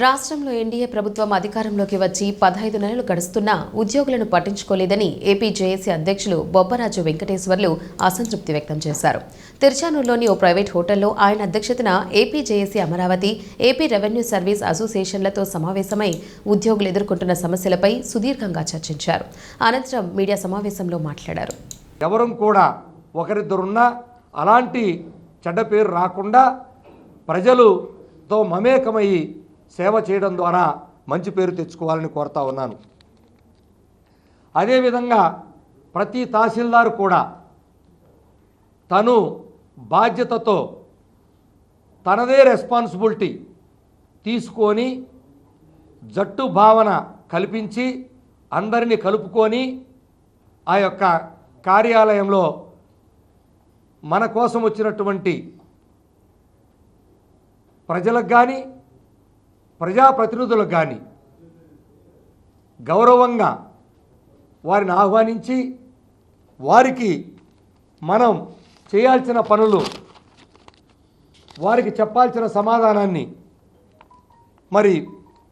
రాష్ట్రంలో ఎన్డీఏ ప్రభుత్వం అధికారంలోకి వచ్చి పదహైదు నెలలు గడుస్తున్నా ఉద్యోగులను పట్టించుకోలేదని ఏపీ జేఏసీ అధ్యక్షులు బొబ్బరాజు వెంకటేశ్వర్లు అసంతృప్తి వ్యక్తం చేశారు. తిరుచానూరులోని ఓ ప్రైవేట్ హోటల్లో ఆయన అధ్యక్షతన AP JAC Amaravati AP revenue service అసోసియేషన్లతో సమావేశమై ఉద్యోగులు ఎదుర్కొంటున్న సమస్యలపై సుదీర్ఘంగా చర్చించారు. అనంతరం మీడియా సమావేశంలో మాట్లాడారు. ఎవరం కూడా ఒకరిద్దరున్నా అలాంటి చెడ్డ పేరు రాకుండా ప్రజలుతో మమేకమయ్యి సేవ చేయడం ద్వారా మంచి పేరు తెచ్చుకోవాలని కోరుతా ఉన్నాను. అదేవిధంగా ప్రతి తహసీల్దార్ కూడా తను బాధ్యతతో తనదే రెస్పాన్సిబిలిటీ తీసుకొని జట్టు భావన కల్పించి అందరినీ కలుపుకొని ఆ యొక్క కార్యాలయంలో మన కోసం వచ్చినటువంటి ప్రజలకు కానీ ప్రజాప్రతినిధులకు కానీ గౌరవంగా వారిని ఆహ్వానించి వారికి మనం చేయాల్సిన పనులు వారికి చెప్పాల్సిన సమాధానాన్ని మరి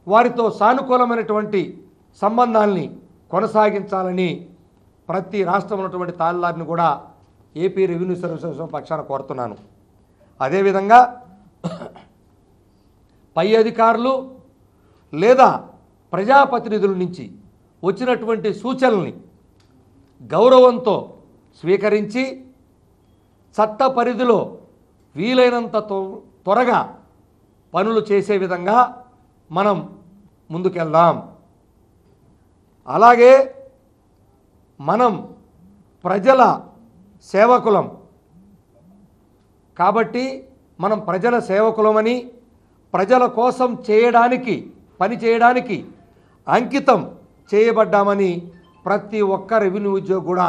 వారితో సానుకూలమైనటువంటి సంబంధాల్ని కొనసాగించాలని ప్రతి రాష్ట్రం ఉన్నటువంటి తాళ్ళారిని కూడా ఏపీ రెవెన్యూ సర్వీసెస్ పక్షాన కోరుతున్నాను. అదేవిధంగా పై అధికారులు లేదా ప్రజాప్రతినిధుల నుంచి వచ్చినటువంటి సూచనల్ని గౌరవంతో స్వీకరించి చట్ట పరిధిలో వీలైనంత త్వరగా పనులు చేసే విధంగా మనం ముందుకెళ్దాం. అలాగే మనం ప్రజల సేవకులం. కాబట్టి మనం ప్రజల సేవకులమని ప్రజల కోసం చేయడానికి పని చేయడానికి అంకితం చేయబడ్డామని ప్రతి ఒక్క రెవెన్యూ ఉద్యోగి కూడా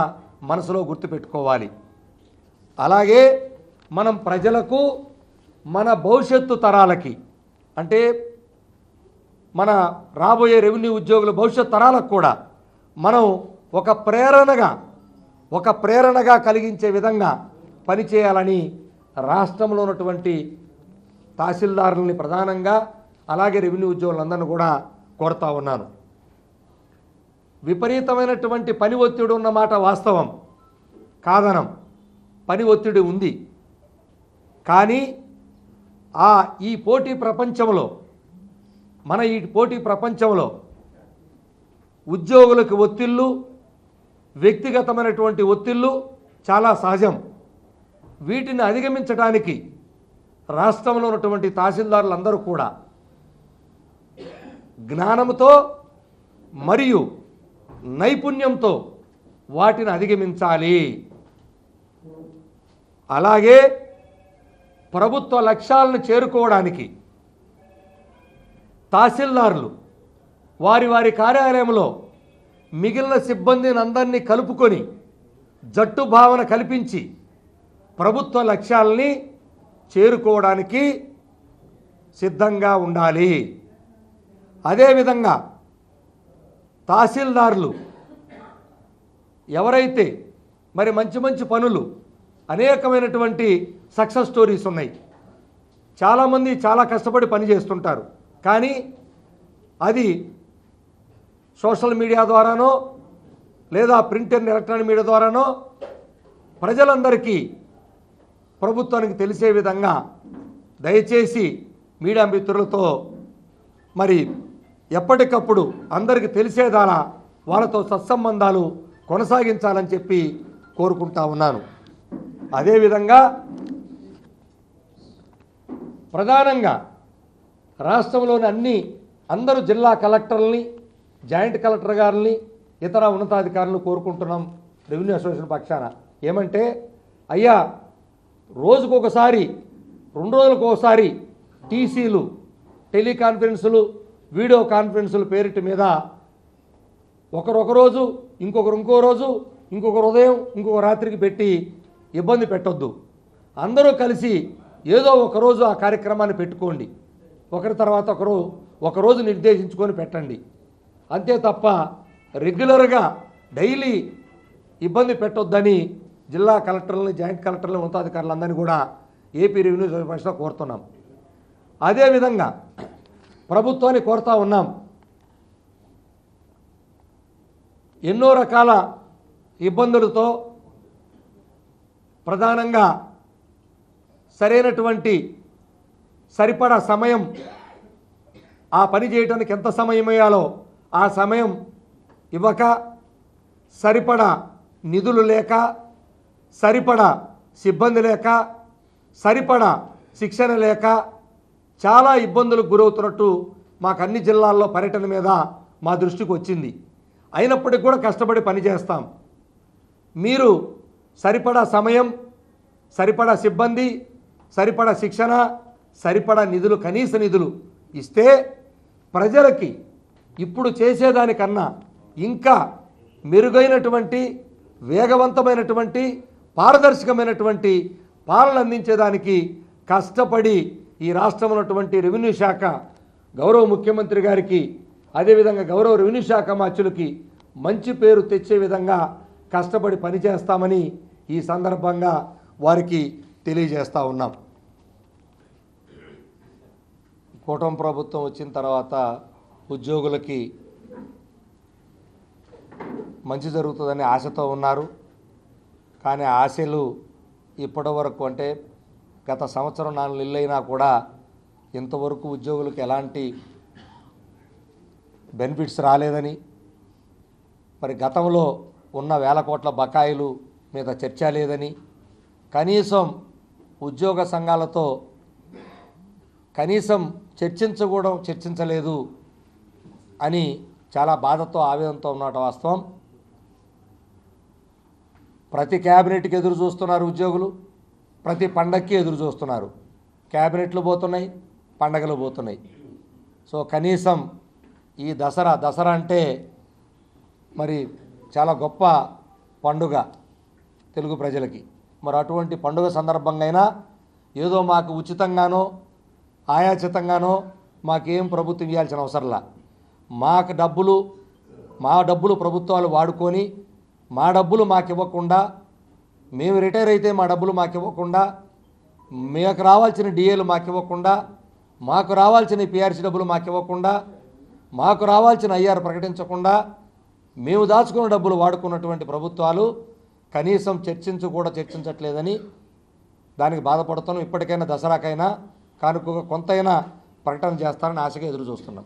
మనసులో గుర్తుపెట్టుకోవాలి. అలాగే మనం ప్రజలకు మన భవిష్యత్తు తరాలకి అంటే మన రాబోయే రెవెన్యూ ఉద్యోగుల భవిష్యత్ తరాలకు కూడా మనం ఒక ప్రేరణగా ఒక ప్రేరణగా కలిగించే విధంగా పనిచేయాలని రాష్ట్రంలో ఉన్నటువంటి తహసీల్దారులని ప్రధానంగా అలాగే రెవెన్యూ ఉద్యోగులందరినీ కూడా కోరుతా ఉన్నాను. విపరీతమైనటువంటి పని ఒత్తిడి ఉన్నమాట వాస్తవం. కాదనం. పని ఒత్తిడి ఉంది. కానీ ఆ ఈ పోటీ ప్రపంచంలో మన ఈ పోటీ ప్రపంచంలో ఉద్యోగులకు ఒత్తిళ్ళు వ్యక్తిగతమైనటువంటి ఒత్తిళ్ళు చాలా సహజం. వీటిని అధిగమించడానికి రాష్ట్రంలో ఉన్నటువంటి తహసీల్దారులందరూ కూడా జ్ఞానంతో మరియు నైపుణ్యంతో వాటిని అధిగమించాలి. అలాగే ప్రభుత్వ లక్ష్యాలను చేరుకోవడానికి తహసీల్దారులు వారి వారి కార్యాలయంలో మిగిలిన సిబ్బందిని అందరినీ కలుపుకొని జట్టు భావన కల్పించి ప్రభుత్వ లక్ష్యాలని చేరుకోవడానికి సిద్ధంగా ఉండాలి. అదేవిధంగా తహసీల్దారులు ఎవరైతే మరి మంచి మంచి పనులు అనేకమైనటువంటి సక్సెస్ స్టోరీస్ ఉన్నాయి. చాలామంది చాలా కష్టపడి పని చేస్తుంటారు. కానీ అది సోషల్ మీడియా ద్వారానో లేదా ప్రింట్ అండ్ ఎలక్ట్రానిక్ మీడియా ద్వారానో ప్రజలందరికీ ప్రభుత్వానికి తెలిసే విధంగా దయచేసి మీడియా మిత్రులతో మరి ఎప్పటికప్పుడు అందరికీ తెలిసేదాలా వాళ్ళతో సత్సంబంధాలు కొనసాగించాలని చెప్పి కోరుకుంటా ఉన్నాను. అదేవిధంగా ప్రధానంగా రాష్ట్రంలోని అన్ని అందరూ జిల్లా కలెక్టర్లని జాయింట్ కలెక్టర్ గారిని ఇతర ఉన్నతాధికారులను కోరుకుంటున్నాం రెవెన్యూ అసోసియేషన్ పక్షాన. ఏమంటే అయ్యా రోజుకొకసారి రెండు రోజులకు ఒకసారి టీసీలు టెలికాన్ఫరెన్సులు వీడియో కాన్ఫరెన్సులు పేరిట మీద ఒకరొక రోజు ఇంకొకరు ఇంకో రోజు ఇంకొకరు ఉదయం ఇంకొక రాత్రికి పెట్టి ఇబ్బంది పెట్టొద్దు. అందరూ కలిసి ఏదో ఒకరోజు ఆ కార్యక్రమాన్ని పెట్టుకోండి. ఒకరి తర్వాత ఒకరు ఒకరోజు నిర్దేశించుకొని పెట్టండి. అంతే తప్ప రెగ్యులర్గా డైలీ ఇబ్బంది పెట్టొద్దని జిల్లా కలెక్టర్లని జాయింట్ కలెక్టర్లు ఉన్నతాధికారులందరినీ కూడా ఏపీ రెవెన్యూ సర్వీస్లో కోరుతున్నాం. అదేవిధంగా ప్రభుత్వాన్ని కోరుతా ఉన్నాం. ఎన్నో రకాల ఇబ్బందులతో ప్రధానంగా సరైనటువంటి సరిపడా సమయం ఆ పని చేయడానికి ఎంత సమయం వేయాలో ఆ సమయం ఇవ్వక సరిపడా నిధులు లేక సరిపడా సిబ్బంది లేక సరిపడా శిక్షణ లేక చాలా ఇబ్బందులకు గురవుతున్నట్టు మాకు అన్ని జిల్లాల్లో పర్యటన మీద మా దృష్టికి వచ్చింది. అయినప్పటికీ కూడా కష్టపడి పనిచేస్తాం మీరు సరిపడా సమయం సరిపడా సిబ్బంది సరిపడా శిక్షణ సరిపడా నిధులు కనీస నిధులు ఇస్తే ప్రజలకి ఇప్పుడు చేసేదానికన్నా ఇంకా మెరుగైనటువంటి వేగవంతమైనటువంటి పారదర్శకమైనటువంటి పాలన అందించేదానికి కష్టపడి ఈ రాష్ట్రం ఉన్నటువంటి రెవెన్యూ శాఖ గౌరవ ముఖ్యమంత్రి గారికి అదేవిధంగా గౌరవ రెవెన్యూ శాఖ మాచులకి మంచి పేరు తెచ్చే విధంగా కష్టపడి పనిచేస్తామని ఈ సందర్భంగా వారికి తెలియజేస్తూ ఉన్నాం. కూటమి ప్రభుత్వం వచ్చిన తర్వాత ఉద్యోగులకి మంచి జరుగుతుందని ఆశతో ఉన్నారు. కానీ ఆశలు ఇప్పటి వరకు అంటే గత సంవత్సరం నాలుగు నెలలైనా కూడా ఇంతవరకు ఉద్యోగులకు ఎలాంటి బెనిఫిట్స్ రాలేదని మరి గతంలో ఉన్న వేల కోట్ల బకాయిలు మీద చర్చ లేదని కనీసం ఉద్యోగ సంఘాలతో కనీసం చర్చించకూడడం చర్చించలేదు అని చాలా బాధతో ఆవేదనతో ఉన్నట వాస్తవం. ప్రతి క్యాబినెట్కి ఎదురు చూస్తున్నారు ఉద్యోగులు ప్రతి పండక్కి ఎదురు చూస్తున్నారు. క్యాబినెట్లు పోతున్నాయి పండగలు పోతున్నాయి. సో కనీసం ఈ దసరా దసరా అంటే మరి చాలా గొప్ప పండుగ తెలుగు ప్రజలకి. మరి అటువంటి పండుగ సందర్భంగా అయినా ఏదో మాకు ఉచితంగానో ఆయాచితంగానో మాకేం ప్రభుత్వం ఇవ్వాల్సిన అవసరంలా. మాకు డబ్బులు మా డబ్బులు ప్రభుత్వాలు వాడుకొని మా డబ్బులు మాకు ఇవ్వకుండా మేము రిటైర్ అయితే మా డబ్బులు మాకు ఇవ్వకుండా మీకు రావాల్సిన డిఏలు మాకు ఇవ్వకుండా మాకు రావాల్సిన పిఆర్సీ డబ్బులు మాకు ఇవ్వకుండా మాకు రావాల్సిన ఐఆర్ ప్రకటించకుండా మేము దాచుకున్న డబ్బులు వాడుకున్నటువంటి ప్రభుత్వాలు కనీసం చర్చించు కూడా చర్చించట్లేదని దానికి బాధపడుతున్నాం. ఇప్పటికైనా దసరాకైనా కానుక కొంతైనా ప్రకటన చేస్తారని ఆశగా ఎదురు చూస్తున్నాం